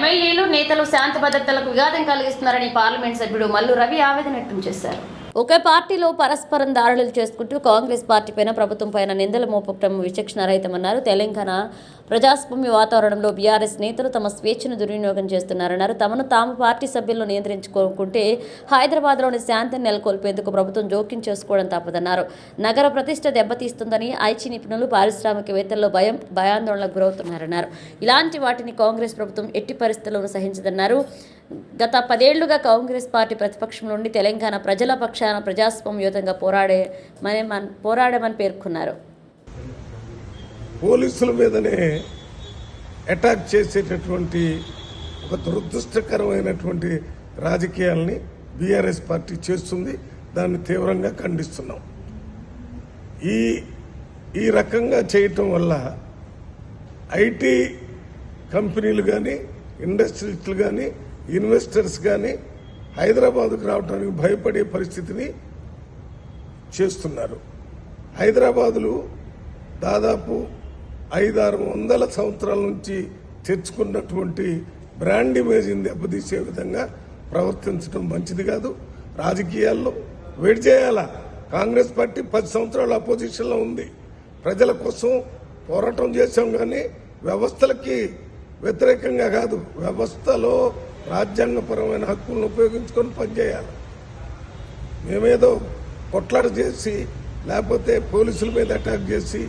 ఎమ్మెల్యేలు నేతలు శాంతి భద్రతలకు విఘాతం కలిగిస్తున్నారని పార్లమెంట్ సభ్యుడు మల్లు రవి ఆవేదన వ్యక్తం చేశారు. ఒకే పార్టీలో పరస్పరం దాడులు చేసుకుంటూ కాంగ్రెస్ పార్టీ పైన ప్రభుత్వం పైన నిందలు మోపటం విచక్షణరహితమన్నారు తెలంగాణ ప్రజాస్వామ్య వాతావరణంలో బీఆర్ఎస్ నేతలు తమ స్వేచ్ఛను దుర్వినియోగం చేస్తున్నారన్నారు. తమను తాము పార్టీ సభ్యులను నియంత్రించుకోకుంటే హైదరాబాద్లోని శాంతిని నెలకొల్పేందుకు ప్రభుత్వం జోక్యం చేసుకోవడం తప్పదన్నారు. నగర ప్రతిష్ట దెబ్బతీస్తుందని ఐచి నిపుణులు పారిశ్రామికవేత్తల్లో భయం భయాందోళనకు గురవుతున్నారన్నారు. ఇలాంటి వాటిని కాంగ్రెస్ ప్రభుత్వం ఎట్టి పరిస్థితుల్లోనూ సహించదన్నారు. గత పదేళ్ళుగా కాంగ్రెస్ పార్టీ ప్రతిపక్షంలో ఉండి తెలంగాణ ప్రజల పక్షాన ప్రజాస్వామ్యయుతంగా పోరాడే మనే మన పోరాడమని పేర్కొన్నారు. పోలీసుల మీదనే అటాక్ చేసేటటువంటి ఒక దురదృష్టకరమైనటువంటి రాజకీయాల్ని బీఆర్ఎస్ పార్టీ చేస్తుంది. దాన్ని తీవ్రంగా ఖండిస్తున్నాం. ఈ ఈ రకంగా చేయటం వల్ల ఐటీ కంపెనీలు కానీ ఇండస్ట్రీస్లు కానీ ఇన్వెస్టర్స్ కానీ హైదరాబాద్కు రావడానికి భయపడే పరిస్థితిని చేస్తున్నారు. హైదరాబాదులు దాదాపు ఐదారు వందల సంవత్సరాల నుంచి తెచ్చుకున్నటువంటి బ్రాండ్ ఇమేజ్ని దెబ్బతీసే విధంగా ప్రవర్తించడం మంచిది కాదు. రాజకీయాల్లో వేడి చేయాలా? కాంగ్రెస్ పార్టీ పది సంవత్సరాల అపోజిషన్లో ఉంది. ప్రజల కోసం పోరాటం చేశాం కానీ వ్యవస్థలకి వ్యతిరేకంగా కాదు. వ్యవస్థలో రాజ్యాంగపరమైన హక్కులను ఉపయోగించుకొని పనిచేయాలి. మేమేదో కొట్లాట చేసి లేకపోతే పోలీసుల మీద అటాక్ చేసి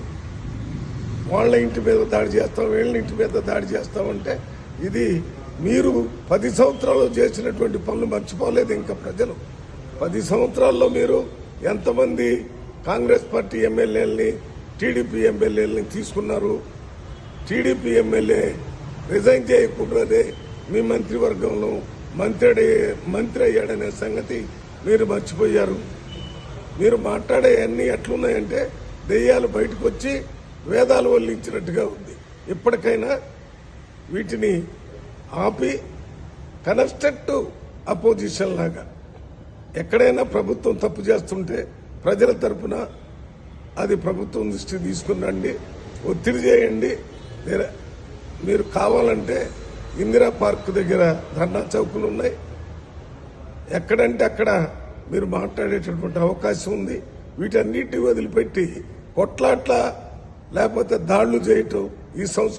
వాళ్ళ ఇంటి మీద దాడి చేస్తాం వీళ్ళ ఇంటి మీద దాడి చేస్తామంటే ఇది మీరు పది సంవత్సరాలు చేసినటువంటి పనులు మర్చిపోలేదు ఇంకా ప్రజలు. పది సంవత్సరాల్లో మీరు ఎంతమంది కాంగ్రెస్ పార్టీ ఎమ్మెల్యేలని టీడీపీ ఎమ్మెల్యేలని తీసుకున్నారు? టీడీపీ ఎమ్మెల్యే రిజైన్ చేయకుండానే మీ మంత్రివర్గంలో మంత్రి మంత్రి అయ్యాడనే సంగతి మీరు మర్చిపోయారు. మీరు మాట్లాడే అన్ని ఎట్లున్నాయంటే దెయ్యాలు బయటకు వచ్చి వేదాలు వల్లించినట్టుగా ఉంది. ఇప్పటికైనా వీటిని ఆపి కన్స్ట్రక్టివ్ అపోజిషన్ లాగా ఎక్కడైనా ప్రభుత్వం తప్పు చేస్తుంటే ప్రజల తరపున అది ప్రభుత్వం దృష్టి తీసుకురండి ఒత్తిడి చేయండి. మీరు కావాలంటే ఇందిరా పార్క్ దగ్గర ధర్నా చౌకులు ఉన్నాయి. ఎక్కడంటే అక్కడ మీరు మాట్లాడేటటువంటి అవకాశం ఉంది. వీటన్నిటిని వదిలిపెట్టి కొట్లాట్ల లేకపోతే దాళ్ళు చేయటం ఈ సంస్కృతి